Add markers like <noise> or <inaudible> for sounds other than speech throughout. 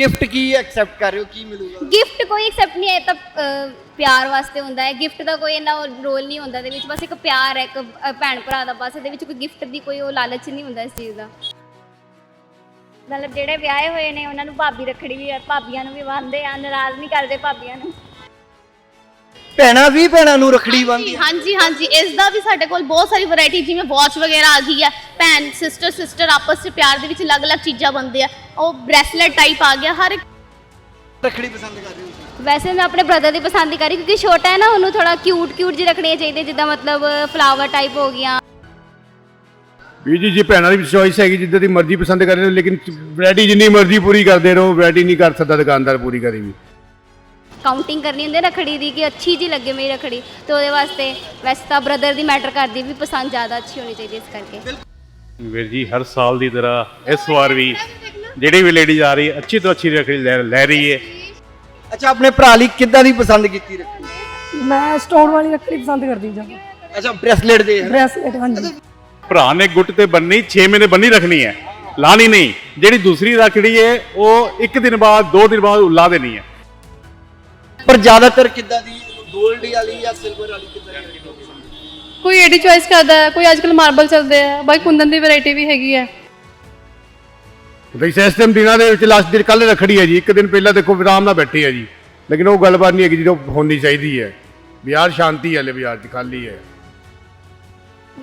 Gift ਕੀ accept ਕਰ ਰਹੇ ਹੋ? ਕੀ ਮਿਲੂਗਾ? ਗਿਫਟ ਕੋਈ ਐਕਸੈਪਟ ਨਹੀਂ ਹੈ ਇਹ ਤਾਂ ਅਹ, ਪਿਆਰ ਵਾਸਤੇ ਹੁੰਦਾ ਹੈ। ਗਿਫਟ ਦਾ ਕੋਈ ਇੰਨਾ ਰੋਲ ਨਹੀਂ ਹੁੰਦਾ ਇਹਦੇ ਵਿੱਚ। ਬਸ ਇੱਕ ਪਿਆਰ ਹੈ ਇੱਕ ਅਹ, ਭੈਣ ਭਰਾ ਦਾ। ਬਸ ਇਹਦੇ ਵਿੱਚ ਕੋਈ ਗਿਫਟ ਦੀ ਕੋਈ ਉਹ ਲਾਲਚ ਨਹੀਂ ਹੁੰਦਾ ਇਸ ਚੀਜ਼ ਦਾ। ਮਤਲਬ ਜਿਹੜੇ ਵਿਆਹੇ ਹੋਏ ਨੇ ਉਹਨਾਂ ਨੂੰ ਭਾਬੀ ਰੱਖੜੀ ਵੀ ਭਾਬੀਆਂ ਨੂੰ ਵੀ ਬੰਨ੍ਹਦੇ ਆ ਨਾਰਾਜ਼ ਨਹੀਂ ਕਰਦੇ ਭਾਬੀਆਂ ਨੂੰ। ਭੈਣਾਂ ਵੀ ਭੈਣਾਂ ਨੂੰ ਰਖੜੀ ਬੰਨ੍ਹਦੀ ਹਾਂਜੀ ਹਾਂਜੀ ਇਸ ਦਾ ਵੀ ਸਾਡੇ ਕੋਲ ਬਹੁਤ ਸਾਰੀ ਵੈਰਾਈਟੀ ਜਿਵੇਂ ਵਾਚ ਵਗੈਰਾ ਆ ਗਈ ਹੈ ਭੈਣ ਸਿਸਟਰ ਸਿਸਟਰ ਆਪਸ ਵਿੱਚ ਪਿਆਰ ਦੇ ਵਿੱਚ ਅਲੱਗ-ਅਲੱਗ ਚੀਜ਼ਾਂ ਬਣਦੇ ਆ। ਉਹ ਬ੍ਰੈਸਲੇਟ ਟਾਈਪ ਆ ਗਿਆ ਹਰ ਇੱਕ ਰਖੜੀ ਪਸੰਦ ਕਰ ਰਹੇ ਹੋ ਵੈਸੇ ਮੈਂ ਆਪਣੇ ਬ੍ਰਦਰ ਦੀ ਪਸੰਦ ਹੀ ਕਰੀ ਕਿਉਂਕਿ ਛੋਟਾ ਹੈ ਨਾ ਉਹਨੂੰ ਥੋੜਾ ਕਿਊਟ ਕਿਊਟ ਜਿਹੀ ਰੱਖਣੀਆਂ ਚਾਹੀਦੀਆਂ ਜਿੱਦਾਂ ਮਤਲਬ ਫਲਾਵਰ ਟਾਈਪ ਹੋ ਗਈਆਂ। ਵੀ ਜੀ ਜੀ ਭੈਣਾਂ ਦੀ ਚੋਇਸ ਹੈਗੀ ਜਿੱਦਾਂ ਦੀ ਮਰਜ਼ੀ ਪਸੰਦ ਕਰੇ ਲੇਕਿਨ ਵੈਰਾਈਟੀ ਜਿੰਨੀ ਮਰਜ਼ੀ ਪੂਰੀ ਕਰਦੇ ਰਹੋ ਵੈਰਾਈਟੀ ਨਹੀਂ ਕਰ ਸਕਦਾ ਦੁਕਾਨਦਾਰ ਪੂਰੀ ਕਰੀ ਵੀ। ਕਾਊਂਟਿੰਗ ਕਰਨੀ ਹੁੰਦੀ ਹੈ ਰੱਖੜੀ ਦੀ ਕਿ ਅੱਛੀ ਜੀ ਲੱਗੇ ਮੇਰੀ ਰੱਖੜੀ। ਤੇ ਉਹਦੇ ਵਾਸਤੇ ਵੈਸੇ ਤਾਂ ਬ੍ਰਦਰ ਦੀ ਮੈਟਰ ਕਰਦੀ ਵੀ ਪਸੰਦ ਜ਼ਿਆਦਾ ਅੱਛੀ ਹੋਣੀ ਚਾਹੀਦੀ ਇਸ ਕਰਕੇ। ਵੀਰ ਜੀ ਹਰ ਸਾਲ ਦੀ ਤਰ੍ਹਾਂ ਇਸ ਵਾਰ ਵੀ ਜਿਹੜੀ ਵੀ ਲੇਡੀ ਆ ਰਹੀ ਹੈ ਅੱਛੀ ਤੋਂ ਅੱਛੀ ਰੱਖੜੀ ਲੈ ਲੈ ਰਹੀ ਹੈ। ਅੱਛਾ ਆਪਣੇ ਭਰਾ ਲਈ ਕਿੱਦਾਂ ਦੀ ਪਸੰਦ ਕੀਤੀ ਰੱਖੜੀ? ਮੈਂ ਸਟੋਨ ਵਾਲੀ ਰੱਖੜੀ ਪਸੰਦ ਕਰਦੀ ਹਾਂ ਅੱਛਾ ਬ੍ਰੈਸਲੇਟ ਦੇ। ਬ੍ਰੈਸਲੇਟ ਹਾਂਜੀ। ਭਰਾ ਨੇ ਗੁੱਟ ਤੇ ਬੰਨੀ 6 ਮਹੀਨੇ ਬੰਨੀ ਰੱਖਣੀ ਹੈ। ਲਾਣੀ ਨਹੀਂ। ਜਿਹੜੀ ਦੂਸਰੀ ਰੱਖੜੀ ਹੈ ਉਹ ਇੱਕ ਦਿਨ ਬਾਅਦ ਦੋ ਦਿਨ ਬਾਅਦ ਲਾ ਦੇਣੀ ਹੈ। ਪਰ ਜ਼ਿਆਦਾਤਰ ਕਿੱਦਾਂ ਦੀ 골ਡ ਵਾਲੀ ਜਾਂ ਸਿਲਵਰ ਵਾਲੀ ਕਿੱਦਾਂ ਦੀ ਕੋਈ ਏਡੀ ਚੋਇਸ ਕਰਦਾ ਹੈ ਕੋਈ ਅੱਜਕੱਲ ਮਾਰਬਲ ਚੱਲਦੇ ਆ ਬਾਈ ਕੁੰਦਨ ਦੀ ਵੈਰਾਈਟੀ ਵੀ ਹੈਗੀ ਹੈ। ਬਈ ਸਿਸਟਮ ਦਿਨਾਂ ਦੇ ਵਿੱਚ ਲਾਸਟ ਦਿਨ ਕੱਲ ਰੱਖੜੀ ਹੈ ਜੀ ਇੱਕ ਦਿਨ ਪਹਿਲਾਂ ਦੇਖੋ ਆਰਾਮ ਨਾਲ ਬੈਠੇ ਹੈ ਜੀ। ਲੇਕਿਨ ਉਹ ਗੱਲਬਾਤ ਨਹੀਂ ਹੈਗੀ ਜਦੋਂ ਹੋਣੀ ਚਾਹੀਦੀ ਹੈ। ਬਿਹਾਰ ਸ਼ਾਂਤੀ ਹੈ ਲੈ ਬਿਹਾਰ ਚ ਖਾਲੀ ਹੈ।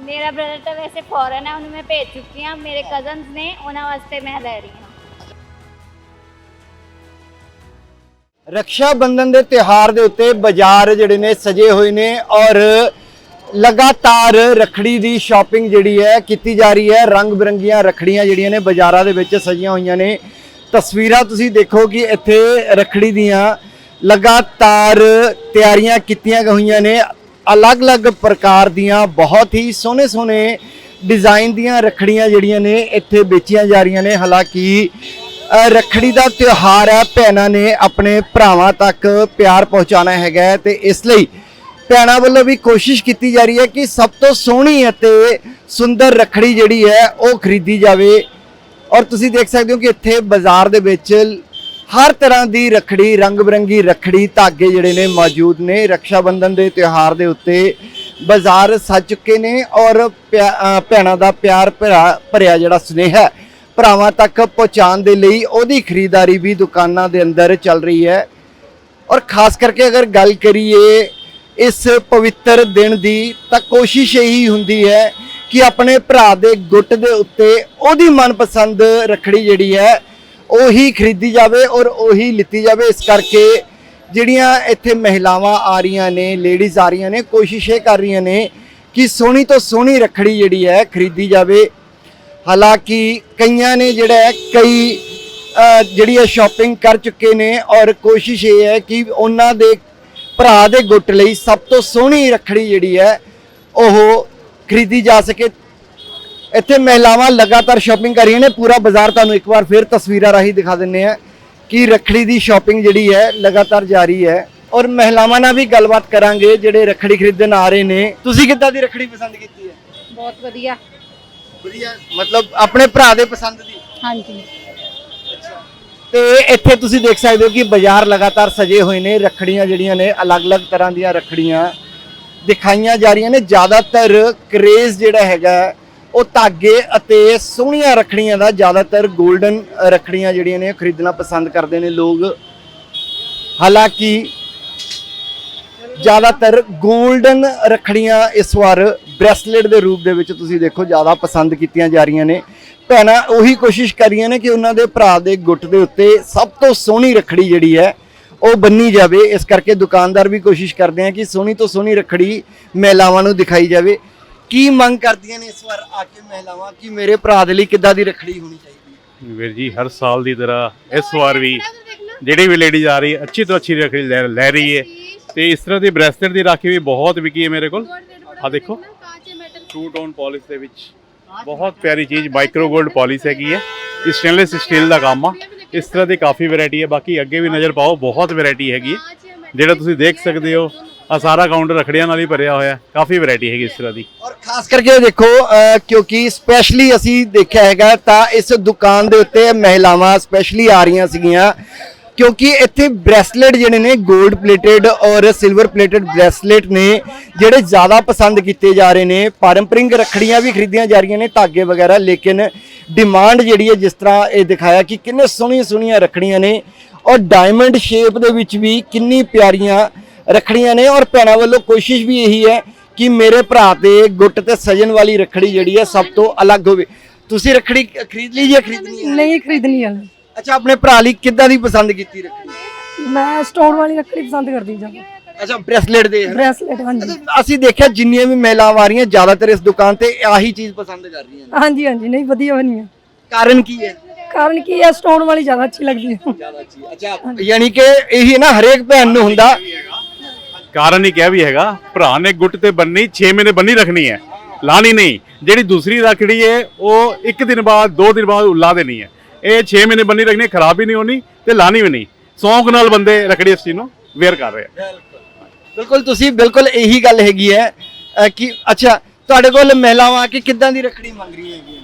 ਮੇਰਾ ਬ੍ਰਦਰ ਤਾਂ ਵੈਸੇ ਫੋਰਨ ਹੈ ਉਹਨੂੰ ਮੈਂ ਭੇਜ ਚੁੱਕੀ ਹਾਂ। ਮੇਰੇ ਕਜ਼ਨਸ ਨੇ ਉਹਨਾਂ ਵਾਸਤੇ ਮੈਂ ਲੈ ਰਹੀ ਹਾਂ। ਰਕਸ਼ਾ ਬੰਧਨ ਦੇ ਤਿਹਾਰ ਦੇ ਉੱਤੇ ਬਾਜ਼ਾਰ ਜਿਹੜੇ ਨੇ ਸਜੇ ਹੋਏ ਨੇ ਔਰ ਲਗਾਤਾਰ ਰਖੜੀ ਦੀ ਸ਼ਾਪਿੰਗ ਜਿਹੜੀ ਹੈ ਕੀਤੀ ਜਾ ਰਹੀ ਹੈ। ਰੰਗ ਬਰੰਗੀਆਂ ਰਖੜੀਆਂ ਜਿਹੜੀਆਂ ਨੇ ਬਾਜ਼ਾਰਾਂ ਦੇ ਵਿੱਚ ਸਜੀਆਂ ਹੋਈਆਂ ਨੇ। ਤਸਵੀਰਾਂ ਤੁਸੀਂ ਦੇਖੋ ਕਿ ਇੱਥੇ ਰਖੜੀ ਦੀਆਂ ਲਗਾਤਾਰ ਤਿਆਰੀਆਂ ਕੀਤੀਆਂ ਹੋਈਆਂ ਨੇ। ਅਲੱਗ-ਅਲੱਗ ਪ੍ਰਕਾਰ ਦੀਆਂ ਬਹੁਤ ਹੀ ਸੋਹਣੇ ਸੋਹਣੇ ਡਿਜ਼ਾਈਨ ਦੀਆਂ ਰਖੜੀਆਂ ਜਿਹੜੀਆਂ ਨੇ ਇੱਥੇ ਵੇਚੀਆਂ ਜਾ ਰਹੀਆਂ ਨੇ। ਹਾਲਾਂਕਿ ਰੱਖੜੀ ਦਾ ਤਿਉਹਾਰ ਹੈ। ਭੈਣਾਂ ਨੇ ਆਪਣੇ ਭਰਾਵਾਂ ਤੱਕ ਪਿਆਰ ਪਹੁੰਚਾਉਣਾ ਹੈਗਾ ਹੈ ਤੇ ਇਸ ਲਈ ਭੈਣਾਂ ਵੱਲੋਂ ਵੀ ਕੋਸ਼ਿਸ਼ ਕੀਤੀ ਜਾ ਰਹੀ ਹੈ ਕਿ ਸਭ ਤੋਂ ਸੋਹਣੀ ਅਤੇ ਸੁੰਦਰ ਰੱਖੜੀ ਜਿਹੜੀ ਹੈ, ਉਹ ਖਰੀਦੀ ਜਾਵੇ। ਔਰ ਤੁਸੀਂ ਦੇਖ ਸਕਦੇ ਹੋ ਕਿ ਇੱਥੇ ਬਾਜ਼ਾਰ ਦੇ ਵਿੱਚ ਹਰ ਤਰ੍ਹਾਂ ਦੀ ਰੱਖੜੀ ਰੰਗ ਬਰੰਗੀ ਰੱਖੜੀ, ਧਾਗੇ ਜਿਹੜੇ ਨੇ ਮੌਜੂਦ ਨੇ। ਰੱਖਿਆ ਬੰਧਨ ਦੇ ਤਿਉਹਾਰ ਦੇ ਉੱਤੇ ਬਾਜ਼ਾਰ ਸੱਜ ਚੁੱਕੇ ਨੇ ਔਰ ਪਿਆ- ਭੈਣਾਂ ਦਾ ਪਿਆਰ ਭਰਾ, ਭਰਿਆ ਜਿਹੜਾ ਸੁਨੇਹਾ ਭਰਾਵਾਂ ਤੱਕ ਪਹੁੰਚਾਉਣ ਦੇ ਲਈ ਉਹਦੀ ਖਰੀਦਦਾਰੀ ਵੀ ਦੁਕਾਨਾਂ ਦੇ ਅੰਦਰ ਚੱਲ ਰਹੀ ਹੈ। ਔਰ ਖਾਸ ਕਰਕੇ ਅਗਰ ਗੱਲ ਕਰੀਏ ਇਸ ਪਵਿੱਤਰ ਦਿਨ ਦੀ ਤਾਂ ਕੋਸ਼ਿਸ਼ ਇਹੀ ਹੁੰਦੀ ਹੈ ਕਿ ਆਪਣੇ ਭਰਾ ਦੇ ਗੁੱਟ ਦੇ ਉੱਤੇ ਉਹਦੀ ਮਨਪਸੰਦ ਰੱਖੜੀ ਜਿਹੜੀ ਹੈ, ਉਹੀ ਖਰੀਦੀ ਜਾਵੇ ਔਰ ਉਹੀ ਲਿੱਤੀ ਜਾਵੇ। ਇਸ ਕਰਕੇ ਜਿਹੜੀਆਂ ਇੱਥੇ ਮਹਿਲਾਵਾਂ ਆ ਰਹੀਆਂ ਨੇ, ਲੇਡੀਜ਼ ਆ ਰਹੀਆਂ ਨੇ, ਕੋਸ਼ਿਸ਼ ਇਹ ਕਰ ਰਹੀਆਂ ਨੇ ਕਿ ਸੋਹਣੀ ਤੋਂ ਸੋਹਣੀ ਰੱਖੜੀ ਜਿਹੜੀ ਹੈ ਖਰੀਦੀ ਜਾਵੇ। ਹਾਲਾਂਕਿ ਕਈਆਂ ਨੇ ਜਿਹੜਾ ਕਈ ਜਿਹੜੀ ਹੈ ਸ਼ਾਪਿੰਗ ਕਰ ਚੁੱਕੇ ਨੇ ਔਰ ਕੋਸ਼ਿਸ਼ ਇਹ ਹੈ ਕਿ ਉਹਨਾਂ ਦੇ ਭਰਾ ਦੇ ਗੁੱਟ ਲਈ ਸਭ ਤੋਂ ਸੋਹਣੀ ਰੱਖੜੀ ਜਿਹੜੀ ਹੈ ਉਹ ਖਰੀਦੀ ਜਾ ਸਕੇ। ਇੱਥੇ ਮਹਿਲਾਵਾਂ ਲਗਾਤਾਰ ਸ਼ਾਪਿੰਗ ਕਰ ਰਹੀਆਂ ਨੇ। ਪੂਰਾ ਬਾਜ਼ਾਰ ਤੁਹਾਨੂੰ ਇੱਕ ਵਾਰ ਫਿਰ ਤਸਵੀਰਾਂ ਰਾਹੀਂ ਦਿਖਾ ਦਿੰਨੇ ਆ ਕਿ ਰੱਖੜੀ ਦੀ ਸ਼ਾਪਿੰਗ ਜਿਹੜੀ ਹੈ ਲਗਾਤਾਰ ਜਾਰੀ ਹੈ ਔਰ ਮਹਿਲਾਵਾਂ ਨਾਲ ਵੀ ਗੱਲਬਾਤ ਕਰਾਂਗੇ ਜਿਹੜੇ ਰੱਖੜੀ ਖਰੀਦਣ ਆ ਰਹੇ ਨੇ। ਤੁਸੀਂ ਕਿੱਦਾਂ ਦੀ ਰੱਖੜੀ ਪਸੰਦ ਕੀਤੀ ਹੈ? ਬਹੁਤ ਵਧੀਆ। ਵਧੀਆ ਮਤਲਬ ਆਪਣੇ ਭਰਾ ਦੇ ਪਸੰਦ ਦੀ? ਹਾਂਜੀ। ਤੇ ਇੱਥੇ ਤੁਸੀਂ ਦੇਖ ਸਕਦੇ ਹੋ ਕਿ ਬਾਜ਼ਾਰ ਲਗਾਤਾਰ ਸਜੇ ਹੋਏ ਨੇ ਰੱਖੜੀਆਂ ਜਿਹੜੀਆਂ ਨੇ ਅਲੱਗ-ਅਲੱਗ ਤਰ੍ਹਾਂ ਦੀਆਂ ਰੱਖੜੀਆਂ ਦਿਖਾਈਆਂ ਜਾ ਰਹੀਆਂ ਨੇ। ਜ਼ਿਆਦਾਤਰ ਕਰੇਜ਼ ਜਿਹੜਾ ਹੈਗਾ ਉਹ ਧਾਗੇ ਅਤੇ ਸੋਹਣੀਆਂ ਰੱਖੜੀਆਂ ਦਾ ਜ਼ਿਆਦਾਤਰ 골ਡਨ ਰੱਖੜੀਆਂ ਜਿਹੜੀਆਂ ਨੇ ਖਰੀਦਣਾ ਪਸੰਦ ਕਰਦੇ ਨੇ ਲੋਕ। ਹਾਲਾਂਕਿ ਜ਼ਿਆਦਾਤਰ 골ਡਨ ਰੱਖੜੀਆਂ ਇਸ ਵਾਰ ਬ੍ਰੈਸਲੇਟ ਦੇ ਰੂਪ ਦੇ ਵਿੱਚ ਤੁਸੀਂ ਦੇਖੋ ਜ਼ਿਆਦਾ ਪਸੰਦ ਕੀਤੀਆਂ ਜਾ ਰਹੀਆਂ ਨੇ। ਭੈਣਾਂ ਉਹੀ ਕੋਸ਼ਿਸ਼ ਕਰ ਰਹੀਆਂ ਨੇ ਕਿ ਉਹਨਾਂ ਦੇ ਭਰਾ ਦੇ ਗੁੱਟ ਦੇ ਉੱਤੇ ਸਭ ਤੋਂ ਸੋਹਣੀ ਰੱਖੜੀ ਜਿਹੜੀ ਹੈ ਉਹ ਬੰਨੀ ਜਾਵੇ। ਇਸ ਕਰਕੇ ਦੁਕਾਨਦਾਰ ਵੀ ਕੋਸ਼ਿਸ਼ ਕਰਦੇ ਆ ਕਿ ਸੋਹਣੀ ਤੋਂ ਸੋਹਣੀ ਰੱਖੜੀ ਮਹਿਲਾਵਾਂ ਨੂੰ ਦਿਖਾਈ ਜਾਵੇ। ਕੀ ਮੰਗ ਕਰਦੀਆਂ ਨੇ ਇਸ ਵਾਰ ਆ ਕੇ ਮਹਿਲਾਵਾਂ ਕਿ ਮੇਰੇ ਭਰਾ ਦੇ ਲਈ ਕਿੱਦਾਂ ਦੀ ਰੱਖੜੀ ਹੋਣੀ ਚਾਹੀਦੀ ਹੈ? ਵੀਰ ਜੀ ਹਰ ਸਾਲ ਦੀ ਤਰ੍ਹਾਂ ਇਸ ਵਾਰ ਵੀ ਜਿਹੜੀ ਵੀ ਲੇਡੀ ਆ ਰਹੀ ਹੈ ਅੱਛੀ ਤੋਂ ਅੱਛੀ ਰੱਖੜੀ ਲੈ ਲੈ ਰਹੀ ਹੈ। ਤੇ ਇਸ ਤਰ੍ਹਾਂ ਦੀ ਬ੍ਰੈਸਲੇਟ ਦੀ ਰਾਖੀ ਵੀ ਬਹੁਤ ਵਿਕੀ ਹੈ ਮੇਰੇ ਕੋਲ। ਆ ਦੇਖੋ। ਟੂ ਟੋਨ ਪਾਲਿਸ਼ ਦੇ ਵਿੱਚ। ਬਹੁਤ ਪਿਆਰੀ ਚੀਜ਼ ਮਾਈਕਰੋ 골ਡ ਪਾਲਿਸ਼ ਹੈਗੀ ਹੈ। ਇਹ ਸਟੇਨਲੈਸ ਸਟੀਲ ਦਾ ਕੰਮ ਆ। ਇਸ ਤਰ੍ਹਾਂ ਦੀ ਕਾਫੀ ਵੈਰਾਈਟੀ ਹੈ। ਬਾਕੀ ਅੱਗੇ ਵੀ ਨਜ਼ਰ ਪਾਓ ਬਹੁਤ ਵੈਰਾਈਟੀ ਹੈਗੀ ਹੈ। ਜਿਹੜਾ ਤੁਸੀਂ ਦੇਖ ਸਕਦੇ ਹੋ ਆ ਸਾਰਾ ਕਾਊਂਟਰ ਰਖੜੀਆਂ ਨਾਲ ਹੀ ਭਰਿਆ ਹੋਇਆ ਹੈ। ਕਾਫੀ ਵੈਰਾਈਟੀ ਹੈਗੀ ਇਸ ਤਰ੍ਹਾਂ ਦੀ। ਔਰ ਖਾਸ ਕਰਕੇ ਦੇਖੋ ਕਿਉਂਕਿ ਸਪੈਸ਼ਲੀ ਅਸੀਂ ਦੇਖਿਆ ਹੈਗਾ ਤਾਂ ਇਸ ਦੁਕਾਨ ਦੇ ਉੱਤੇ ਮਹਿਲਾਵਾਂ ਸਪੈਸ਼ਲੀ ਆ ਰਹੀਆਂ ਸੀਗੀਆਂ। ਕਿਉਂਕਿ ਇੱਥੇ ਬ੍ਰੈਸਲੇਟ ਜਿਹੜੇ ਨੇ 골ਡ ਪਲੇਟਡ ਔਰ ਸਿਲਵਰ ਪਲੇਟਡ ਬ੍ਰੈਸਲੇਟ ਨੇ, ਜਿਹੜੇ ਜ਼ਿਆਦਾ ਪਸੰਦ ਕੀਤੇ ਜਾ ਰਹੇ ਨੇ। ਪਾਰੰਪਰਿਕ ਰੱਖੜੀਆਂ ਵੀ ਖਰੀਦੀਆਂ ਜਾ ਰਹੀਆਂ ਨੇ, ਧਾਗੇ ਵਗੈਰਾ, ਲੇਕਿਨ ਡਿਮਾਂਡ ਜਿਹੜੀ ਹੈ ਜਿਸ ਤਰ੍ਹਾਂ ਇਹ ਦਿਖਾਇਆ ਕਿ ਕਿੰਨੇ ਸੋਹਣੀਆਂ ਸੋਹਣੀਆਂ ਰੱਖੜੀਆਂ ਨੇ ਔਰ ਡਾਇਮੰਡ ਸ਼ੇਪ ਦੇ ਵਿੱਚ ਵੀ ਕਿੰਨੀ ਪਿਆਰੀਆਂ ਰੱਖੜੀਆਂ ਨੇ। ਔਰ ਭੈਣਾਂ ਵੱਲੋਂ ਕੋਸ਼ਿਸ਼ ਵੀ ਇਹੀ ਹੈ ਕਿ ਮੇਰੇ ਭਰਾ ਤੇ ਗੁੱਟ ਤੇ ਸਜਣ ਵਾਲੀ ਰੱਖੜੀ ਜਿਹੜੀ ਹੈ ਸਭ ਤੋਂ ਅਲੱਗ ਹੋਵੇ। ਤੁਸੀਂ ਰੱਖੜੀ ਖਰੀਦ ਲਈ ਜਾਂ ਖਰੀਦਣੀ ਹੈ? ਨਹੀਂ, ਖਰੀਦਣੀ ਹੈ। ਅੱਛਾ ਆਪਣੇ ਭਰਾ ਲਈ ਕਿੱਦਾਂ ਦੀ ਪਸੰਦ ਕੀਤੀ ਰੱਖੜੀ ਮੈਂ ਸਟੋਨ ਵਾਲੀ ਰੱਖੜੀ ਪਸੰਦ ਕਰਦੀ ਜ਼ਿਆਦਾ। ਅੱਛਾ ਬ੍ਰੈਸਲੇਟ ਦੇ। ਬ੍ਰੈਸਲੇਟ ਹਾਂਜੀ। ਅਸੀਂ ਦੇਖਿਆ ਜਿੰਨੀਆਂ ਵੀ ਮਹਿਲਾਵਾਂ ਆ ਰਹੀਆਂ ਜ਼ਿਆਦਾਤਰ ਇਸ ਦੁਕਾਨ ਤੇ ਆਹੀ ਚੀਜ਼ ਪਸੰਦ ਕਰ ਰਹੀਆਂ ਨੇ। ਹਾਂਜੀ ਹਾਂਜੀ ਨਹੀਂ ਵਧੀਆ ਬਣੀ ਹੈ। ਕਾਰਨ ਕੀ ਹੈ? ਕਾਰਨ ਕੀ ਹੈ? ਸਟੋਨ ਵਾਲੀ ਜ਼ਿਆਦਾ ਅੱਛੀ ਲੱਗਦੀ ਹੈ। ਜ਼ਿਆਦਾ ਅੱਛੀ ਅੱਛਾ ਯਾਨੀ ਕਿ ਇਹੀ ਨਾ ਹਰੇਕ ਭੈਣ ਨੂੰ ਹੁੰਦਾ ਕਾਰਨ ਹੀ ਕਿਹਾ ਵੀ ਹੈਗਾ ਭਰਾ ਨੇ ਗੁੱਟ ਤੇ ਬੰਨੀ 6 ਮਹੀਨੇ ਬੰਨੀ ਰੱਖਣੀ ਹੈ। ਲਾਣੀ ਨਹੀਂ। ਜਿਹੜੀ ਦੂਸਰੀ ਰੱਖੜੀ ਹੈ ਉਹ ਇੱਕ ਦਿਨ ਬਾਅਦ ਦੋ ਦਿਨ ਬਾਅਦ ਲਾ ਦੇਣੀ ਹੈ। ਇਹ 6 ਮਹੀਨੇ ਬੰਨੀ ਰੱਖਣੀ ਖਰਾਬ ਵੀ ਨਹੀਂ ਹੋਣੀ ਤੇ ਲਾਣੀ ਵੀ ਨਹੀਂ। ਸ਼ੌਂਕ ਨਾਲ ਬੰਦੇ ਰਖੜੀ ਇਸ ਚੀਜ਼ ਨੂੰ ਵੇਅਰ ਕਰ ਰਹੇ ਆ। ਬਿਲਕੁਲ। ਤੁਸੀਂ ਬਿਲਕੁਲ ਇਹੀ ਗੱਲ ਹੈਗੀ ਹੈ ਕਿ ਅੱਛਾ ਤੁਹਾਡੇ ਕੋਲ ਮਹਿਲਾਵਾਂ ਆ ਕੇ ਕਿੱਦਾਂ ਦੀ ਰਖੜੀ ਮੰਗ ਰਹੀ ਹੈਗੀ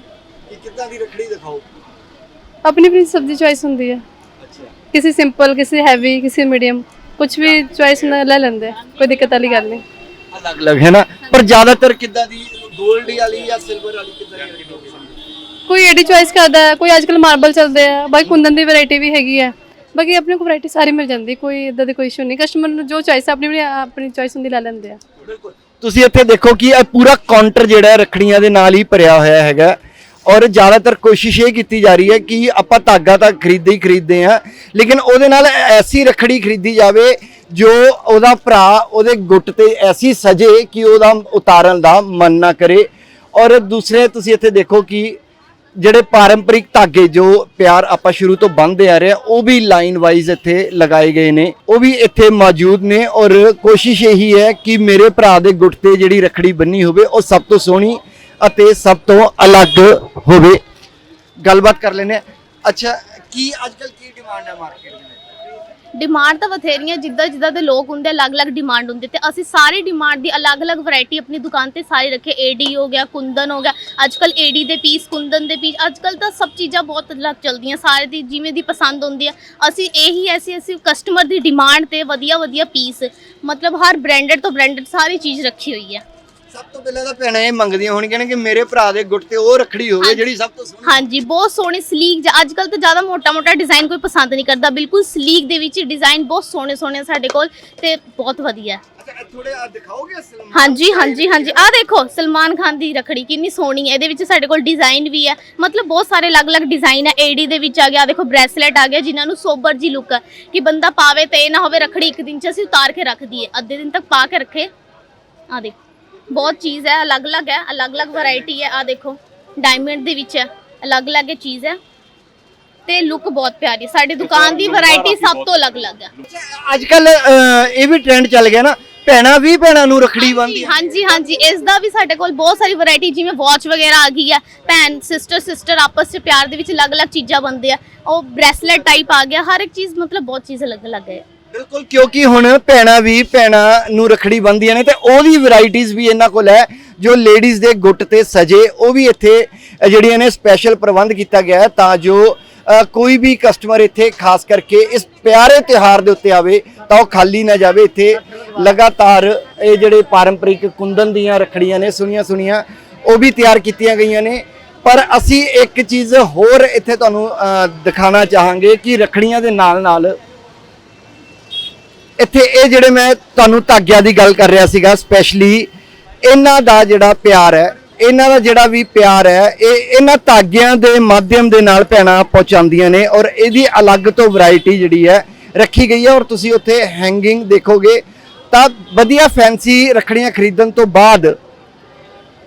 ਕਿ ਕਿੱਦਾਂ ਦੀ ਰਖੜੀ ਦਿਖਾਓ? ਆਪਣੀ ਆਪਣੀ ਸਬਜ਼ੀ ਚੋਇਸ ਹੁੰਦੀ ਹੈ। ਅੱਛਾ। ਕਿਸੇ ਸਿੰਪਲ ਕਿਸੇ ਹੈਵੀ ਕਿਸੇ ਮੀਡੀਅਮ ਕੁਝ ਵੀ ਚੋਇਸ ਨਾਲ ਲੈ ਲੈਂਦੇ ਕੋਈ ਦਿੱਕਤ ਵਾਲੀ ਗੱਲ ਨਹੀਂ। ਅਲੱਗ-ਅਲੱਗ ਹੈ ਨਾ? ਪਰ ਜ਼ਿਆਦਾਤਰ ਕਿੱਦਾਂ ਦੀ 골ਡ ਵਾਲੀ ਜਾਂ ਸਿਲਵਰ ਵਾਲੀ ਕਿੱਦਾਂ ਦੀ ਕੋਈ ਐਡੀ ਚੁਆਇਸ ਕਰਦਾ ਹੈ ਕੋਈ ਅੱਜਕੱਲ ਮਾਰਬਲ ਚੱਲਦੇ ਆ, ਬਾਈ ਕੁੰਦਨ ਦੀ ਵੈਰਾਈਟੀ ਵੀ ਹੈਗੀ ਹੈ ਬਾਕੀ ਆਪਣੇ ਕੋ ਵੈਰਾਈਟੀ ਸਾਰੀ ਮਿਲ ਜਾਂਦੀ, ਕੋਈ ਇਦਾਂ ਦੀ ਕੋਈ ਇਸ਼ੂ ਨਹੀਂ ਕਸਟਮਰ ਨੂੰ ਜੋ ਚੁਆਇਸ ਆਪਣੀ ਆਪਣੀ ਚੁਆਇਸ ਹੁੰਦੀ ਲੈ ਲੈਂਦੇ ਆ। ਤੁਸੀਂ ਇੱਥੇ ਦੇਖੋ ਕਿ ਇਹ ਪੂਰਾ ਕਾਊਂਟਰ ਜਿਹੜਾ ਰਖੜੀਆਂ ਦੇ ਨਾਲ ਹੀ ਭਰਿਆ ਹੋਇਆ ਹੈਗਾ। ਔਰ ਜ਼ਿਆਦਾਤਰ ਕੋਸ਼ਿਸ਼ ਇਹ ਕੀਤੀ ਜਾ ਰਹੀ ਹੈ ਕਿ ਆਪਾਂ ਧਾਗਾ ਤਾਂ ਖਰੀਦ ਹੀ ਖਰੀਦਦੇ ਆ ਲੇਕਿਨ ਉਹਦੇ ਨਾਲ ਐਸੀ ਰਖੜੀ ਖਰੀਦੀ ਜਾਵੇ ਜੋ ਉਹਦਾ ਭਰਾ ਉਹਦੇ ਗੁੱਟ ਤੇ ਐਸੀ ਸਜੇ ਕਿ ਉਹਦਾ ਉਤਾਰਨ ਦਾ ਮਨ ਨਾ ਕਰੇ। ਔਰ ਦੂਸਰੇ ਤੁਸੀਂ ਇੱਥੇ ਦੇਖੋ ਕਿ ਜਿਹੜੇ ਪਾਰੰਪਰਿਕ ਧਾਗੇ ਜੋ ਪਿਆਰ ਆਪਾਂ ਸ਼ੁਰੂ ਤੋਂ ਬੰਨ੍ਹਦੇ ਆ ਰਹੇ ਆ, ਉਹ ਵੀ ਲਾਈਨ ਵਾਈਜ਼ ਇੱਥੇ ਲਗਾਏ ਗਏ ਨੇ। ਉਹ ਵੀ ਇੱਥੇ ਮੌਜੂਦ ਨੇ ਔਰ ਕੋਸ਼ਿਸ਼ ਇਹੀ ਹੈ ਕਿ ਮੇਰੇ ਭਰਾ ਦੇ ਗੁੱਟ ਤੇ ਜਿਹੜੀ ਰੱਖੜੀ ਬੰਨੀ ਹੋਵੇ, ਉਹ ਸਭ ਤੋਂ ਸੋਹਣੀ ਅਤੇ ਸਭ ਤੋਂ ਅਲੱਗ ਹੋਵੇ। ਗੱਲਬਾਤ ਕਰ ਲੈਨੇ ਅੱਛਾ, ਕੀ ਅੱਜਕੱਲ ਕੀ ਡਿਮਾਂਡ ਹੈ ਮਾਰਕੀਟ ਦੇ ਵਿੱਚ? ਡਿਮਾਂਡ ਤਾਂ ਬਥੇਰੀਆਂ, ਜਿੱਦਾਂ ਜਿੱਦਾਂ ਦੇ ਲੋਕ ਹੁੰਦੇ ਅਲੱਗ-ਅਲੱਗ ਡਿਮਾਂਡ ਹੁੰਦੀ ਤੇ ਅਸੀਂ ਸਾਰੀ ਡਿਮਾਂਡ ਦੀ ਅਲੱਗ-ਅਲੱਗ ਵੈਰਾਈਟੀ ਆਪਣੀ ਦੁਕਾਨ ਤੇ ਸਾਰੇ ਰੱਖੇ। ਏਡੀ ਹੋ ਗਿਆ, ਕੁੰਦਨ ਹੋ ਗਿਆ ਅੱਜਕੱਲ ਏਡੀ ਦੇ ਪੀਸ ਕੁੰਦਨ ਦੇ ਪੀਸ ਅੱਜਕੱਲ ਤਾਂ ਸਭ ਚੀਜ਼ਾਂ ਬਹੁਤ ਅਲੱਗ ਚੱਲਦੀਆਂ, ਸਾਰੇ ਦੀ ਜਿਵੇਂ ਦੀ ਪਸੰਦ ਹੁੰਦੀ ਆ। ਅਸੀਂ ਇਹੀ ਐਸੀ ਅਸੀਂ ਕਸਟਮਰ ਦੀ ਡਿਮਾਂਡ ਤੇ ਵਧੀਆ-ਵਧੀਆ ਪੀਸ ਮਤਲਬ ਹਰ ਬ੍ਰਾਂਡਡ ਤੋਂ ਬ੍ਰਾਂਡਡ ਸਾਰੀ ਚੀਜ਼ ਰੱਖੀ ਹੋਈ ਹੈ ਸਭ ਤੋਂ ਪਹਿਲਾਂ ਤਾਂ ਭੈਣਾਂ ਇਹ ਮੰਗਦੀਆਂ ਹੋਣਗੀਆਂ ਨੇ ਕਿ ਮੇਰੇ ਭਰਾ ਦੇ ਗੁੱਟ ਤੇ ਉਹ ਰੱਖੜੀ ਹੋਵੇ ਜਿਹੜੀ ਸਭ ਤੋਂ ਸੋਹਣੀ ਹਾਂਜੀ ਬਹੁਤ ਸੋਹਣੇ ਸਲੀਕ ਅੱਜ ਕੱਲ ਤਾਂ ਜ਼ਿਆਦਾ ਮੋਟਾ-ਮੋਟਾ ਡਿਜ਼ਾਈਨ ਕੋਈ ਪਸੰਦ ਨਹੀਂ ਕਰਦਾ। ਬਿਲਕੁਲ ਸਲੀਕ ਦੇ ਵਿੱਚ ਡਿਜ਼ਾਈਨ ਬਹੁਤ ਸੋਹਣੇ ਸੋਹਣੇ ਆ ਸਾਡੇ ਕੋਲ ਤੇ ਬਹੁਤ ਵਧੀਆ। ਅੱਛਾ ਥੋੜੇ ਆ ਦਿਖਾਓਗੇ ਸਲਮਾਨ ਹਾਂਜੀ ਹਾਂਜੀ ਹਾਂਜੀ। ਆਹ ਦੇਖੋ ਸਲਮਾਨ ਖਾਨ ਦੀ ਰਖੜੀ ਕਿੰਨੀ ਸੋਹਣੀ ਹੈ। ਇਹਦੇ ਵਿੱਚ ਸਾਡੇ ਕੋਲ ਡਿਜ਼ਾਈਨ ਵੀ ਹੈ। ਮਤਲਬ ਬਹੁਤ ਸਾਰੇ ਅਲੱਗ-ਅਲੱਗ ਡਿਜ਼ਾਈਨ ਹੈ ਏਡੀ ਦੇ ਵਿੱਚ ਆ ਗਿਆ ਦੇਖੋ ਬ੍ਰੈਸਲੇਟ ਆ ਗਿਆ ਜਿਨ੍ਹਾਂ ਨੂੰ ਸੋਬਰ ਜੀ ਲੁੱਕ ਕਿ ਬੰਦਾ ਪਾਵੇ ਤੇ ਇਹ ਨਾ ਹੋਵੇ ਰਖੜੀ ਇੱਕ ਦਿਨ ਚ ਅਸੀਂ ਉਤਾਰ ਕੇ ਰੱਖ ਦਈਏ। ਅੱਧੇ ਦਿਨ ਤੱਕ ਪਾ ਕੇ ਰੱਖੇ। ਆ ਦੇਖੋ। ਬਹੁਤ ਚੀਜ਼ ਹੈ ਅਲੱਗ-ਅਲੱਗ ਹੈ ਅਲੱਗ-ਅਲੱਗ ਵੈਰਾਈਟੀ ਹੈ। ਆ ਦੇਖੋ ਡਾਇਮੰਡ ਦੇ ਵਿੱਚ ਹੈ ਅਲੱਗ-ਅਲੱਗ ਇਹ ਚੀਜ਼ ਹੈ। ਤੇ ਲੁੱਕ ਬਹੁਤ ਪਿਆਰੀ ਸਾਡੀ ਦੁਕਾਨ ਦੀ ਵੈਰਾਈਟੀ ਸਭ ਤੋਂ ਅਲੱਗ-ਅਲੱਗ ਹੈ। ਅੱਜ ਕੱਲ ਇਹ ਵੀ ਟ੍ਰੈਂਡ ਚੱਲ ਗਿਆ ਨਾ ਭੈਣਾਂ ਵੀ ਭੈਣਾਂ ਨੂੰ ਰੱਖੜੀ ਬੰਨ੍ਹਦੀਆਂ। ਹਾਂਜੀ ਹਾਂਜੀ। ਇਸ ਦਾ ਵੀ ਸਾਡੇ ਕੋਲ ਬਹੁਤ ਸਾਰੀ ਵੈਰਾਈਟੀ ਜਿਵੇਂ ਵਾਚ ਵਗੈਰਾ ਆ ਗਈ ਹੈ। ਭੈਣ ਸਿਸਟਰ ਸਿਸਟਰ ਆਪਸ ਵਿੱਚ ਪਿਆਰ ਦੇ ਵਿੱਚ ਅਲੱਗ-ਅਲੱਗ ਚੀਜ਼ਾਂ ਬਣਦੇ ਆ। ਉਹ ਬ੍ਰੈਸਲੇਟ ਟਾਈਪ ਆ ਗਿਆ। ਹਰ ਇੱਕ ਚੀਜ਼ ਮਤਲਬ ਬਹੁਤ ਚੀਜ਼ ਅਲੱਗ-ਅਲੱਗ ਹੈ। ਬਿਲਕੁਲ ਕਿਉਂਕਿ ਹੁਣ ਭੈਣਾਂ ਵੀ ਭੈਣਾਂ ਨੂੰ ਰੱਖੜੀ ਬੰਨ੍ਹਦੀਆਂ ਨੇ ਤੇ ਉਹਦੀ ਵੈਰਾਈਟੀਆਂ ਵੀ ਇਹਨਾਂ ਕੋਲ ਹੈ ਜੋ ਲੇਡੀਜ਼ ਦੇ ਗੁੱਟ ਤੇ ਸਜੇ ਉਹ ਵੀ ਇੱਥੇ ਜਿਹੜੀਆਂ ਨੇ ਸਪੈਸ਼ਲ ਪ੍ਰਬੰਧ ਕੀਤਾ ਗਿਆ ਹੈ ਤਾਂ ਜੋ ਕੋਈ ਵੀ ਕਸਟਮਰ ਇੱਥੇ ਖਾਸ ਕਰਕੇ ਇਸ ਪਿਆਰੇ ਤਿਉਹਾਰ ਦੇ ਉੱਤੇ ਆਵੇ ਤਾਂ ਉਹ ਖਾਲੀ ਨਾ ਜਾਵੇ। ਇੱਥੇ ਲਗਾਤਾਰ ਇਹ ਜਿਹੜੇ ਪਾਰੰਪਰਿਕ ਕੁੰਦਨ ਦੀਆਂ ਰੱਖੜੀਆਂ ਨੇ ਸੁਣੀਆਂ ਸੁਣੀਆਂ ਉਹ ਵੀ ਤਿਆਰ ਕੀਤੀਆਂ ਗਈਆਂ ਨੇ। ਪਰ ਅਸੀਂ ਇੱਕ ਚੀਜ਼ ਹੋਰ ਇੱਥੇ ਤੁਹਾਨੂੰ ਅ, ਦਿਖਾਣਾ ਚਾਹਾਂਗੇ ਕਿ ਰੱਖੜੀਆਂ ਦੇ ਨਾਲ ਨਾਲ ਇੱਥੇ ਇਹ ਜਿਹੜੇ ਮੈਂ ਤੁਹਾਨੂੰ ਧਾਗਿਆਂ ਦੀ ਗੱਲ ਕਰ ਰਿਹਾ ਸੀਗਾ ਸਪੈਸ਼ਲੀ ਇਹਨਾਂ ਦਾ ਜਿਹੜਾ ਪਿਆਰ ਹੈ, ਇਹਨਾਂ ਦਾ ਜਿਹੜਾ ਵੀ ਪਿਆਰ ਹੈ, ਇਹ ਇਹਨਾਂ ਧਾਗਿਆਂ ਦੇ ਮਾਧਿਅਮ ਦੇ ਨਾਲ ਭੈਣਾਂ ਪਹੁੰਚਾਉਂਦੀਆਂ ਨੇ ਔਰ ਇਹਦੀ ਅਲੱਗ ਤੋਂ ਵੈਰਾਈਟੀ ਜਿਹੜੀ ਹੈ ਰੱਖੀ ਗਈ ਹੈ ਔਰ ਤੁਸੀਂ ਉੱਥੇ ਹੈਂਗਿੰਗ ਦੇਖੋਗੇ ਤਾਂ ਵਧੀਆ ਫੈਂਸੀ ਰੱਖੜੀਆਂ ਖਰੀਦਣ ਤੋਂ ਬਾਅਦ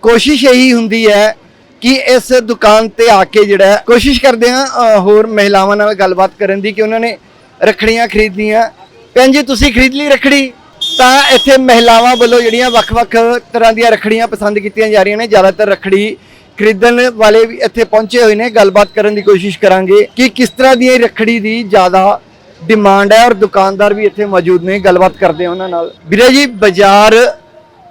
ਕੋਸ਼ਿਸ਼ ਇਹੀ ਹੁੰਦੀ ਹੈ ਕਿ ਇਸ ਦੁਕਾਨ ਤੇ ਆ ਕੇ ਜਿਹੜਾ ਕੋਸ਼ਿਸ਼ ਕਰਦੇ ਆ ਹੋਰ ਮਹਿਲਾਵਾਂ ਨਾਲ ਗੱਲਬਾਤ ਕਰਨ ਦੀ ਕਿ ਉਹਨਾਂ ਨੇ ਰੱਖੜੀਆਂ ਖਰੀਦਣੀਆਂ ਭੈਣ ਜੀ ਤੁਸੀਂ ਖਰੀਦ ਲਈ ਰੱਖੜੀ ਤਾਂ ਇੱਥੇ ਮਹਿਲਾਵਾਂ ਵੱਲੋਂ ਜਿਹੜੀਆਂ ਵੱਖ-ਵੱਖ ਤਰ੍ਹਾਂ ਦੀਆਂ ਰੱਖੜੀਆਂ ਪਸੰਦ ਕੀਤੀਆਂ ਜਾ ਰਹੀਆਂ ਨੇ। ਜ਼ਿਆਦਾਤਰ ਰੱਖੜੀ ਖਰੀਦਣ ਵਾਲੇ ਵੀ ਇੱਥੇ ਪਹੁੰਚੇ ਹੋਏ ਨੇ। ਗੱਲਬਾਤ ਕਰਨ ਦੀ ਕੋਸ਼ਿਸ਼ ਕਰਾਂਗੇ ਕਿ ਕਿਸ ਤਰ੍ਹਾਂ ਦੀ ਰੱਖੜੀ ਦੀ ਜ਼ਿਆਦਾ ਡਿਮਾਂਡ ਹੈ ਔਰ ਦੁਕਾਨਦਾਰ ਵੀ ਇੱਥੇ ਮੌਜੂਦ ਨੇ। ਗੱਲਬਾਤ ਕਰਦੇ ਹਾਂ ਉਹਨਾਂ ਨਾਲ। ਵੀਰੇ ਜੀ ਬਾਜ਼ਾਰ